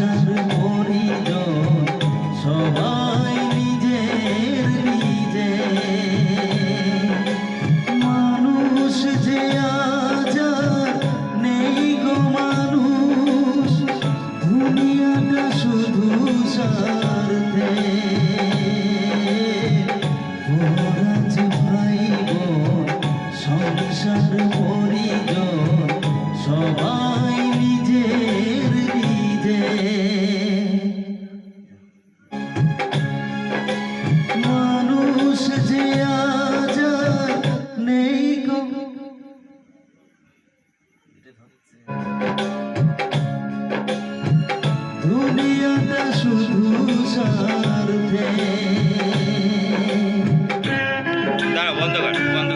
সব মরিল, সবাই নিজের নিজে। মানুষ যে আজার নেই গো মানুষ, দুনিয়াটা শুধু সারতে ভাই গো সংসার নিয়ত শুধু স্বার্থে দাঁড়া বন্ধ কর বন্ধ